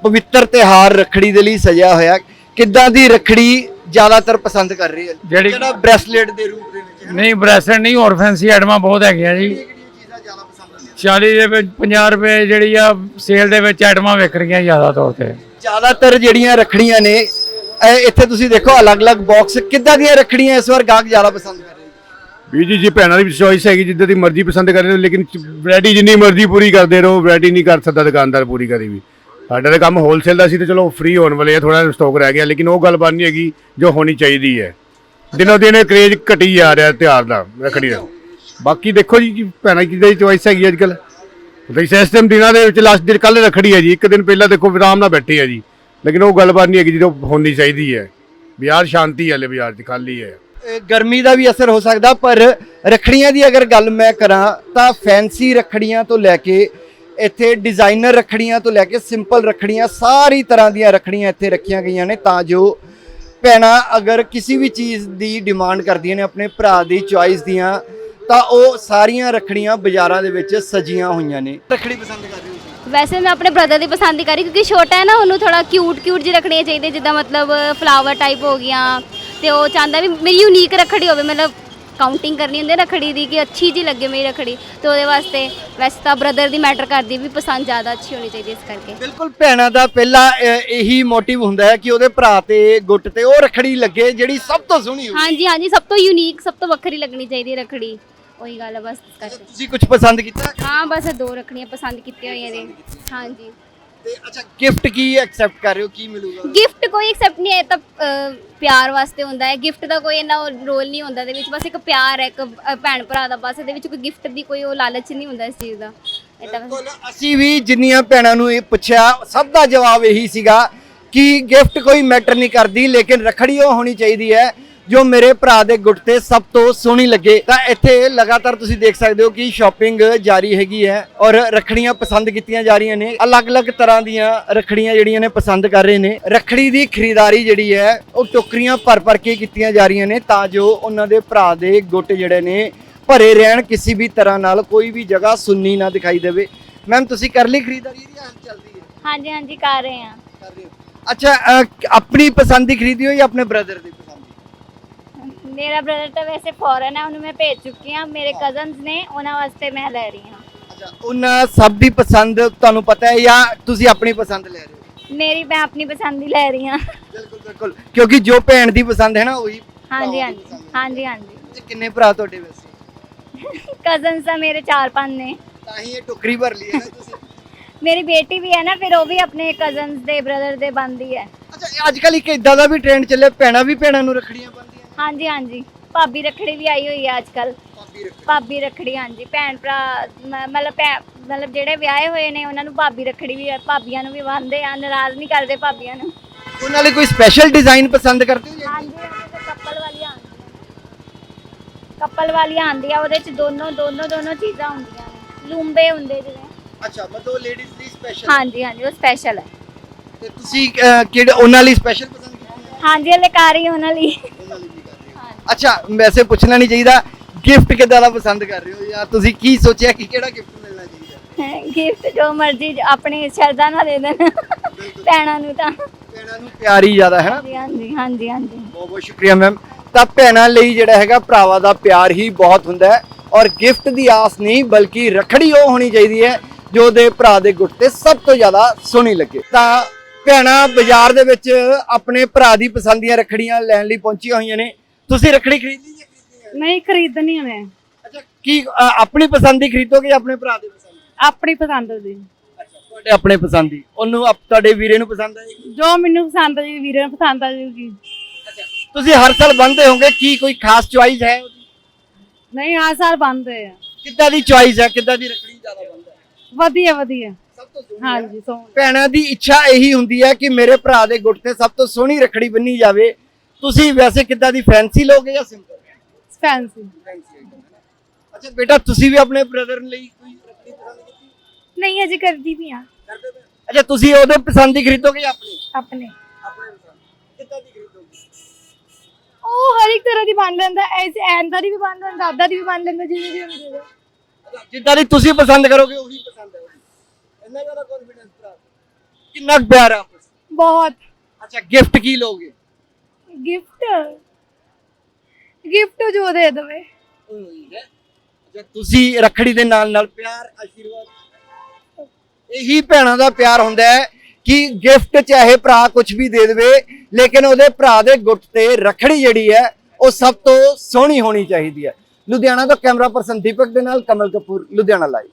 ਪਵਿੱਤਰ ਤਿਹਾਰ ਰੱਖੜੀ ਦੇ ਲਈ ਸਜਿਆ ਹੋਇਆ। ਕਿੱਦਾਂ ਦੀ ਰੱਖੜੀ ਜ਼ਿਆਦਾਤਰ ਪਸੰਦ ਕਰ ਰਹੀ ਹੈ? ਜਿਹੜੀ- ਜਿਹੜਾ ਬ੍ਰੈਸਲੇਟ ਦੇ ਰੂਪ ਦੇ ਵਿੱਚ ਨਹੀਂ ਬ੍ਰੈਸਲੇਟ ਨਹੀਂ ਹੋਰ ਫੈਂਸੀ ਆਈਟਮਾਂ ਬਹੁਤ ਹੈਗੀਆਂ ਜੀ। 40 ਦੇ ਵਿੱਚ 50 ਰੁਪਏ ਜਿਹੜੀ ਆ ਸੇਲ ਦੇ ਵਿੱਚ ਆਈਟਮਾਂ ਵਿਕ ਰਹੀਆਂ ਜ਼ਿਆਦਾ ਤੌਰ ਤੇ। ਜ਼ਿਆਦਾਤਰ ਜਿਹੜੀਆਂ ਰੱਖੜੀਆਂ ਨੇ ਇਹ ਇੱਥੇ ਤੁਸੀਂ ਦੇਖੋ ਅਲੱਗ-ਅਲੱਗ ਬਾਕਸ ਕਿੱਦਾਂ ਦੀਆਂ ਰੱਖੜੀਆਂ ਇਸ ਵਾਰ ਗਾਹਕ ਜ਼ਿਆਦਾ ਪਸੰਦ ਕਰ ਰਹੇ ਨੇ? ਵੀ ਜੀ ਜੀ ਭੈਣਾਂ ਦੀ ਚੋਇਸ ਹੈਗੀ ਜਿੱਦਾਂ ਦੀ ਮਰਜ਼ੀ ਪਸੰਦ ਕਰਦੇ ਰਹੋ ਲੇਕਿਨ ਵੈਰਾਈਟੀ ਜਿੰਨੀ ਮਰਜ਼ੀ ਪੂਰੀ ਕਰਦੇ ਰਹੋ ਵੈਰਾਈਟੀ ਨਹੀਂ ਕਰ ਸਕਦਾ ਦੁਕਾਨਦਾਰ ਪੂਰੀ ਕਰੀ ਵੀ। ਸਾਡਾ ਤਾਂ ਕੰਮ ਹੋਲਸੇਲ ਦਾ ਸੀ ਤੇ ਚਲੋ ਫ੍ਰੀ ਹੋਣ ਵਾਲੇ ਆ ਥੋੜਾ ਸਟਾਕ ਰਹਿ ਗਿਆ ਲੇਕਿਨ ਉਹ ਗੱਲਬਾਤ ਨਹੀਂ ਹੈਗੀ ਜੋ ਹੋਣੀ ਚਾਹੀਦੀ ਹੈ। ਦਿਨੋਂ ਦਿਨ ਇਹ ਕਰੇਜ ਘਟੀ ਜਾ ਰਿਹਾ ਤਿਉਹਾਰ ਦਾ ਰੱਖੜੀ ਦਾ। ਬਾਕੀ ਦੇਖੋ ਜੀ ਜੀ ਭੈਣਾਂ ਕਿਹਦੀ ਚੋਇਸ ਹੈਗੀ ਅੱਜ ਕੱਲ ਬਈ ਸਿਸਟਮ ਦਿਨਾਂ ਦੇ ਵਿੱਚ ਲਾਸਟ ਦਿਨ ਕੱਲ ਰੱਖੜੀ ਹੈ ਜੀ, ਇੱਕ ਦਿਨ ਪਹਿਲਾਂ ਦੇਖੋ ਆਰਾਮ ਨਾਲ ਬੈਠੇ ਆ ਜੀ। ਲੇਕਿਨ ਉਹ ਗੱਲਬਾਤ ਨਹੀਂ ਹੈਗੀ ਜੋ ਹੋਣੀ ਚਾਹੀਦੀ ਹੈ। ਬਾਜ਼ਾਰ ਸ਼ਾਂਤੀ ਹੈ ਹਲੇ ਬਾਜ਼ਾਰ 'ਚ ਖਾਲੀ ਹੈ। ਗਰਮੀ ਦਾ ਵੀ ਅਸਰ ਹੋ ਸਕਦਾ, ਪਰ ਰੱਖੜੀਆਂ ਦੀ ਅਗਰ ਗੱਲ ਮੈਂ ਕਰਾਂ, ਤਾਂ ਫੈਂਸੀ ਰੱਖੜੀਆਂ ਤੋਂ ਲੈ ਕੇ ਇੱਥੇ ਡਿਜ਼ਾਈਨਰ ਰੱਖੜੀਆਂ ਤੋਂ ਲੈ ਕੇ ਸਿੰਪਲ ਰੱਖੜੀਆਂ, ਸਾਰੀ ਤਰ੍ਹਾਂ ਦੀਆਂ ਰੱਖੜੀਆਂ ਇੱਥੇ ਰੱਖੀਆਂ ਗਈਆਂ ਨੇ, ਤਾਂ ਜੋ ਭੈਣਾਂ ਅਗਰ ਕਿਸੇ ਵੀ ਚੀਜ਼ ਦੀ ਡਿਮਾਂਡ ਕਰਦੀਆਂ ਨੇ, ਆਪਣੇ ਭਰਾ ਦੀ ਚੁਆਇਸ ਦੀਆਂ ਤਾਂ ਉਹ ਸਾਰੀਆਂ ਰੱਖੜੀਆਂ ਬਾਜ਼ਾਰਾਂ ਦੇ ਵਿੱਚ ਸਜੀਆਂ ਹੋਈਆਂ ਨੇ। ਰੱਖੜੀ ਪਸੰਦ ਕਰ ਰਹੇ ਹੋ ਵੈਸੇ ਮੈਂ ਆਪਣੇ ਬ੍ਰਦਰ ਦੀ ਪਸੰਦ ਹੀ ਕਰੀ ਕਿਉਂਕਿ ਛੋਟਾ ਹੈ ਨਾ, ਉਹਨੂੰ ਥੋੜਾ ਕਿਊਟ ਕਿਊਟ ਜਿਹੀ ਰੱਖਣੀਆਂ ਚਾਹੀਦੀਆਂ, ਜਿੱਦਾਂ ਮਤਲਬ ਫਲਾਵਰ ਟਾਈਪ ਹੋ ਗਈਆਂ, ਤੇ ਉਹ ਚਾਹੁੰਦਾ ਵੀ ਮੇਰੀ ਯੂਨੀਕ ਰੱਖੜੀ ਹੋਵੇ, ਮਤਲਬ ਕਾਊਂਟਿੰਗ ਕਰਨੀ ਹੁੰਦੀ ਹੈ ਰੱਖੜੀ ਦੀ ਕਿ ਅੱਛੀ ਜੀ ਲੱਗੇ ਮੇਰੀ ਰੱਖੜੀ। ਤੇ ਉਹਦੇ ਵਾਸਤੇ ਵੈਸੇ ਤਾਂ ਬ੍ਰਦਰ ਦੀ ਮੈਟਰ ਕਰਦੀ ਵੀ ਪਸੰਦ ਜ਼ਿਆਦਾ ਅੱਛੀ ਹੋਣੀ ਚਾਹੀਦੀ ਇਸ ਕਰਕੇ। ਬਿਲਕੁਲ ਭੈਣਾਂ ਦਾ ਪਹਿਲਾ ਇਹੀ ਮੋਟਿਵ ਹੁੰਦਾ ਹੈ ਕਿ ਉਹਦੇ ਭਰਾ ਤੇ ਗੁੱਟ ਤੇ ਉਹ ਰੱਖੜੀ ਲੱਗੇ ਜਿਹੜੀ ਸਭ ਤੋਂ ਸੋਹਣੀ ਹੋਵੇ ਹਾਂਜੀ ਹਾਂਜੀ ਸਭ ਤੋਂ ਯੂਨੀਕ ਸਭ ਤੋਂ ਵੱਖਰੀ ਲੱਗਣੀ ਚਾਹੀਦੀ ਹੈ ਰੱਖੜੀ। ਉਹੀ ਗੱਲ ਹੈ ਬਸ ਕਰਕੇ। ਤੁਸੀਂ ਕੁਝ ਪਸੰਦ ਕੀਤਾ? ਹਾਂ ਬਸ ਦੋ ਰੱਖੜੀਆਂ ਪਸੰਦ ਕੀਤੀਆਂ ਹੋਈਆਂ ਨੇ। ਹਾਂਜੀ। ਤੇ ਅੱਛਾ ਗਿਫਟ ਕੀ ਐਕਸੈਪਟ ਕਰ ਰਹੇ ਹੋ? ਕੀ ਮਿਲੂਗਾ? ਗਿਫਟ ਕੋਈ ਐਕਸੈਪਟ ਨਹੀਂ ਹੈ ਇਹ ਤਾਂ ਅਹ, ਪਿਆਰ ਵਾਸਤੇ ਹੁੰਦਾ ਹੈ। ਗਿਫਟ ਦਾ ਕੋਈ ਇੰਨਾ ਰੋਲ ਨਹੀਂ ਹੁੰਦਾ ਇਹਦੇ ਵਿੱਚ ਬਸ ਇੱਕ ਪਿਆਰ ਹੈ ਇੱਕ ਅਹ, ਭੈਣ ਭਰਾ ਦਾ ਬਸ ਇਹਦੇ ਵਿੱਚ ਕੋਈ ਗਿਫਟ ਦੀ ਕੋਈ ਉਹ ਲਾਲਚ ਨਹੀਂ ਹੁੰਦਾ ਇਸ ਚੀਜ਼ ਦਾ। ਇਹ ਤਾਂ ਬਸ- ਅਸੀਂ ਵੀ ਜਿੰਨੀਆਂ ਭੈਣਾਂ ਨੂੰ ਇਹ ਪੁੱਛਿਆ ਸਭ ਦਾ ਜਵਾਬ ਇਹੀ ਸੀਗਾ ਕਿ ਗਿਫਟ ਕੋਈ ਮੈਟਰ ਨਹੀਂ ਕਰਦੀ ਲੇਕਿਨ ਰੱਖੜੀ ਉਹ ਹੋਣੀ ਚਾਹੀਦੀ ਹੈ ਜੋ ਮੇਰੇ ਭਰਾ ਦੇ ਗੁੱਟ ਤੇ ਸਭ ਤੋਂ ਸੋਹਣੀ ਲੱਗੇ ਤਾਂ ਇੱਥੇ ਲਗਾਤਾਰ ਤੁਸੀਂ ਦੇਖ ਸਕਦੇ ਹੋ ਕਿ ਸ਼ਾਪਿੰਗ ਜਾਰੀ ਹੈਗੀ ਹੈ ਔਰ ਰੱਖੜੀਆਂ ਪਸੰਦ ਕੀਤੀਆਂ ਜਾ ਰਹੀਆਂ ਨੇ। ਅਲੱਗ-ਅਲੱਗ ਤਰ੍ਹਾਂ ਦੀਆਂ ਰੱਖੜੀਆਂ ਜਿਹੜੀਆਂ ਨੇ ਪਸੰਦ ਕਰ ਰਹੇ ਨੇ। ਰੱਖੜੀ ਦੀ ਖਰੀਦਦਾਰੀ ਜਿਹੜੀ ਹੈ ਉਹ ਟੋਕਰੀਆਂ ਭਰ-ਭਰ ਕੇ ਕੀਤੀਆਂ ਜਾ ਰਹੀਆਂ ਨੇ ਤਾਂ ਜੋ ਉਹਨਾਂ ਦੇ ਭਰਾ ਦੇ ਗੁੱਟ ਜਿਹੜੇ ਨੇ ਭਰੇ ਰਹਿਣ ਕਿਸੇ ਵੀ ਤਰ੍ਹਾਂ ਨਾਲ ਕੋਈ ਵੀ ਜਗ੍ਹਾ ਸੁੰਨੀ ਨਾ ਦਿਖਾਈ ਦੇਵੇ। ਮੈਮ ਤੁਸੀਂ ਕਰ ਲਈ ਖਰੀਦਦਾਰੀ ਦੀ ਜਾਂ ਚੱਲਦੀ ਹੈ। ਹਾਂਜੀ ਹਾਂਜੀ ਕਰ ਰਹੇ ਹਾਂ। ਕਰ ਰਹੇ ਹੋ। ਅੱਛਾ ਅਹ, ਆਪਣੀ ਪਸੰਦ ਦੀ ਖਰੀਦੀ ਹੋ ਜਾਂ ਆਪਣੇ ਬ੍ਰਦਰ ਦੀ? ਮੇਰਾ ਬ੍ਰਦਰ ਤਾਂ ਵੈਸੇ ਫੋਰਨ ਹੈ ਉਹਨੂੰ ਮੈਂ ਭੇਜ ਚੁੱਕੀ ਹਾਂ ਮੇਰੇ ਕਜ਼ਨਸ ਨੇ ਉਹਨਾਂ ਵਾਸਤੇ ਮੈਂ ਲੈ ਰਹੀ ਹਾਂ। ਅੱਛਾ ਉਹਨਾਂ ਸਭ ਦੀ ਪਸੰਦ ਤੁਹਾਨੂੰ ਪਤਾ ਹੈ ਜਾਂ ਤੁਸੀਂ ਆਪਣੀ ਪਸੰਦ ਲੈ ਰਹੇ ਹੋ? ਮੇਰੀ ਮੈਂ ਆਪਣੀ ਪਸੰਦ ਦੀ ਲੈ ਰਹੀ ਹਾਂ। ਬਿਲਕੁਲ ਬਿਲਕੁਲ। ਕਿਉਂਕਿ ਜੋ ਭੈਣ ਦੀ ਪਸੰਦ ਹੈ ਨਾ ਉਹੀ ਹਾਂਜੀ ਭਰਾਵਾਂ ਦੀ ਹਾਂਜੀ। ਪਸੰਦ ਹੈ। ਹਾਂਜੀ ਹਾਂਜੀ। ਅੱਛਾ, ਕਿੰਨੇ ਭਰਾ ਤੁਹਾਡੇ ਵੈਸੇ? ਕਜ਼ਨਸ ਤਾਂ ਮੇਰੇ ਚਾਰ ਪੰਜ ਨੇ। ਤਾਂ ਹੀ ਇਹ ਟੋਕਰੀ ਭਰ ਲਈ ਹੈ ਨਾ ਤੁਸੀਂ। <laughs> ਮੇਰੀ ਬੇਟੀ ਵੀ ਹੈ ਨਾ ਫਿਰ ਉਹ ਵੀ ਆਪਣੇ ਕਜ਼ਨਸ ਦੇ ਬ੍ਰਦਰ ਦੇ ਬੰਦੀ ਹੈ। ਅੱਛਾ ਅੱਜ ਕੱਲ ਇੱਕ ਇਦਾਂ ਦਾ ਵੀ ਟ੍ਰੈਂਡ ਚੱਲਿਆ ਭੈਣਾਂ ਵੀ ਭੈਣਾਂ ਨੂੰ ਰੱਖੜੀਆਂ ਨੇ ਹਾਂਜੀ ਹਾਂਜੀ। ਭਾਬੀ ਰੱਖੜੀ ਵੀ ਆਈ ਹੋਈ ਹੈ ਅੱਜ ਕੱਲ ਭਾਬੀ ਰੱਖੜੀ। ਭਾਬੀ ਰੱਖੜੀ ਹਾਂਜੀ। ਭੈਣ ਭਰਾ ਮ- ਮਤਲਬ ਭੈ- ਮਤਲਬ ਜਿਹੜੇ ਵਿਆਹੇ ਹੋਏ ਨੇ ਉਹਨਾਂ ਨੂੰ ਭਾਬੀ ਰੱਖੜੀ ਵੀ ਭਾਬੀਆਂ ਨੂੰ ਵੀ ਬੰਨ੍ਹਦੇ ਆ ਨਾਰਾਜ਼ ਨਹੀਂ ਕਰਦੇ ਭਾਬੀਆਂ ਨੂੰ। ਉਹਨਾਂ ਲਈ ਕੋਈ ਸਪੈਸ਼ਲ ਡਿਜ਼ਾਈਨ ਪਸੰਦ ਕਰਦੇ ਹੋ ਜਾਂ? ਹਾਂਜੀ ਉਹਦੇ ਤੇ ਕੱਪਲ ਵਾਲੀਆਂ ਆਉਂਦੀਆਂ ਕੱਪਲ ਵਾਲੀਆਂ ਆਉਂਦੀਆਂ ਉਹਦੇ ਚ ਦੋਨੋਂ ਦੋਨੋਂ ਦੋਨੋਂ ਚੀਜ਼ਾਂ ਹੁੰਦੀਆਂ ਨੇ। ਲੂੰਬੇ ਹੁੰਦੇ ਜਿਵੇਂ। ਅੱਛਾ ਮਤਲਬ ਲੇਡੀਜ਼ ਦੀ ਸਪੈਸ਼ਲ ਹਾਂਜੀ ਹਾਂਜੀ ਉਹ ਸਪੈਸ਼ਲ ਹੈ ਤੇ ਤੁਸੀਂ ਅਹ, ਕਿਹੜੇ ਉਹਨਾਂ ਲਈ ਸਪੈਸ਼ਲ ਪਸੰਦ ਕੀਤੀ ਹੈ ਹਾਂਜੀ ਹਲੇ ਕਰ ਹੀ ਉਹਨਾਂ ਲਈ ਉਹਨਾਂ ਲਈ ਵੀ ਕਰ ਰਹੇ ਹੋ ਅੱਛਾ ਵੈਸੇ ਪੁੱਛਣਾ ਨਹੀਂ ਚਾਹੀਦਾ। ਗਿਫਟ ਕਿੱਦਾਂ ਦਾ ਪਸੰਦ ਕਰ ਰਹੇ ਹੋ ਜਾਂ ਤੁਸੀਂ ਕੀ ਸੋਚਿਆ ਕਿ ਕਿਹੜਾ ਗਿਫਟ ਮਿਲਣਾ ਚਾਹੀਦਾ? ਗਿਫਟ ਜੋ ਮਰਜ਼ੀ ਆਪਣੀ ਸ਼ਰਧਾ ਨਾਲ ਦੇ ਦੇਣ। ਭੈਣਾਂ ਨੂੰ ਤਾਂ। ਭੈਣਾਂ ਨੂੰ ਪਿਆਰ ਜ਼ਿਆਦਾ ਹੈ ਨਾ? ਹਾਂਜੀ ਹਾਂਜੀ ਹਾਂਜੀ ਹਾਂਜੀ। ਬਹੁਤ ਬਹੁਤ ਸ਼ੁਕਰੀਆ ਮੈਮ ਤਾਂ ਭੈਣਾਂ ਲਈ ਜਿਹੜਾ ਹੈਗਾ ਭਰਾਵਾਂ ਦਾ ਪਿਆਰ ਹੀ ਬਹੁਤ ਹੁੰਦਾ ਹੈ। ਔਰ ਗਿਫਟ ਦੀ ਆਸ ਨਹੀਂ ਬਲਕਿ ਰੱਖੜੀ ਉਹ ਹੋਣੀ ਚਾਹੀਦੀ ਹੈ ਜੋ ਉਹਦੇ ਭਰਾ ਦੇ ਗੁੱਟ ਤੇ ਸਭ ਤੋਂ ਜ਼ਿਆਦਾ ਸੋਹਣੀ ਲੱਗੇ। ਤਾਂ ਭੈਣਾਂ ਬਾਜ਼ਾਰ ਦੇ ਵਿੱਚ ਆਪਣੇ ਭਰਾ ਦੀ ਪਸੰਦ ਦੀਆਂ ਰੱਖੜੀਆਂ ਲੈਣ ਲਈ ਪਹੁੰਚੀਆਂ ਹੋਈਆਂ ਨੇ। ਤੁਸੀਂ ਰੱਖੜੀ ਖਰੀਦੀ ਜਾਂ ਖਰੀਦਣੀ ਹੈ? ਨਹੀਂ ਖਰੀਦਣੀ ਮੈਂ। ਅੱਛਾ ਕੀ ਅ, ਆਪਣੀ ਪਸੰਦ ਦੀ ਖਰੀਦੋਗੇ ਜਾਂ ਆਪਣੇ ਭਰਾ ਦੀ ਪਸੰਦ? ਦੀ? ਆਪਣੀ ਪਸੰਦ ਦੀ। ਅੱਛਾ ਤੁਹਾਡੇ ਆਪਣੇ ਪਸੰਦ ਦੀ। ਉਹਨੂੰ ਆਪ- ਤੁਹਾਡੇ ਵੀਰੇ ਨੂੰ ਪਸੰਦ ਆਏਗੀ? ਜੋ ਮੈਨੂੰ ਪਸੰਦ ਆ ਜੀ ਵੀਰੇ ਨੂੰ ਪਸੰਦ ਆ ਜੂਗੀ। ਤੁਸੀਂ ਹਰ ਸਾਲ ਬੰਨਦੇ ਹੋਗੇ ਕੀ ਕੋਈ ਖਾਸ ਚੁਆਇਸ ਹੈ ਉਹਦੀ? ਨਹੀਂ ਆ ਸਾਲ ਬੰਦ ਆ। ਕਿੱਦਾਂ ਦੀ ਚੁਆਇਸ ਹੈ? ਕਿੱਦਾਂ ਦੀ ਰੱਖੜੀ ਜ਼ਿਆਦਾ ਬੰਦਾ ਹੈ? ਵਧੀਆ ਵਧੀਆ। ਸਭ ਤੋਂ ਸੋਹਣੀ। ਹਾਂਜੀ ਭੈਣਾਂ ਦੀ ਇੱਛਾ ਇਹੀ ਹੁੰਦੀ ਹੈ ਕਿ ਮੇਰੇ ਭਰਾ ਦੇ ਗੁੱਟ ਤੇ ਸਭ ਤੋਂ ਸੋਹਣੀ ਰੱਖੜੀ ਬੰਨੀ ਜਾਵੇ। ਤੁਸੀਂ ਵੈਸੇ ਕਿੱਦਾਂ ਦੀ ਫੈਂਸੀ ਲੋਗੇ ਜਾਂ ਸਿੰਪਲ? ਫੈਂਸੀ। ਅੱਛਾ ਬੇਟਾ ਤੁਸੀਂ ਵੀ ਆਪਣੇ ਬ੍ਰਦਰ ਲਈ ਕੋਈ ਰੱਖੜੀ ਪਸੰਦ ਕੀਤੀ? ਨਹੀਂ ਅਜੇ ਕਰਦੀ ਵੀ ਆ ਕਰਦੇ ਪਏ? ਅੱਛਾ ਤੁਸੀਂ ਉਹਦੇ ਪਸੰਦ ਦੀ ਖਰੀਦੋਗੇ ਜਾਂ ਆਪਣੀ? ਆਪਣੇ। ਆਪਣੇ ਪਸੰਦ। ਕਿੱਦਾਂ ਦੀ ਖਰੀਦੋਗੇ? ਉਹ ਹਰ ਇੱਕ ਤਰ੍ਹਾਂ ਦੀ ਬਣ ਲੈਂਦਾ ਐਸੇ ਐਂਦਾ ਦੀ ਵੀ ਬਣ ਲੈਂਦਾ ਦਾਦਾ ਦੀ ਵੀ ਬਣ ਲੈਂਦਾ ਜਿਵੇਂ ਦੀ ਹੈ। ਅੱਛਾ ਜਿੱਦਾਂ ਦੀ ਤੁਸੀਂ ਪਸੰਦ ਕਰੋਗੇ ਉਹੀ ਪਸੰਦ ਹੈ ਉਹਦੀ। ਇੰਨਾ ਜ਼ਿਆਦਾ ਕੌਨਫੀਡੈਂਸ ਭਰਾ। ਕਿੰਨਾ ਕੁ ਪਿਆਰ ਹੈ ਆਪਸ 'ਚ? ਬਹੁਤ। ਅੱਛਾ ਗਿਫਟ ਕੀ ਲੋਗੇ ਗਿਫਟ। ਗਿਫਟ ਜੋ ਦੇ ਦਵੇ। ਅੱਛਾ, ਤੁਸੀਂ ਰੱਖੜੀ ਦੇ ਨਾਲ ਨਾਲ ਪਿਆਰ, ਆਸ਼ੀਰਵਾਦ। ਇਹੀ ਭੈਣਾਂ ਦਾ ਪਿਆਰ ਹੁੰਦਾ ਹੈ ਕਿ ਗਿਫਟ ਚਾਹੇ ਭਰਾ ਕੁਝ ਵੀ ਦੇ ਦੇਵੇ, ਲੇਕਿਨ ਉਹਦੇ ਭਰਾ ਦੇ ਗੁੱਟ ਤੇ ਰੱਖੜੀ ਜਿਹੜੀ ਹੈ, ਉਹ ਸਭ ਤੋਂ ਸੋਹਣੀ ਹੋਣੀ ਚਾਹੀਦੀ ਹੈ। ਲੁਧਿਆਣਾ ਤੋਂ ਕੈਮਰਾ ਪਰਸਨ ਦੀਪਕ ਦੇ ਨਾਲ ਕਮਲ ਕਪੂਰ, ਲੁਧਿਆਣਾ ਲਾਈਵ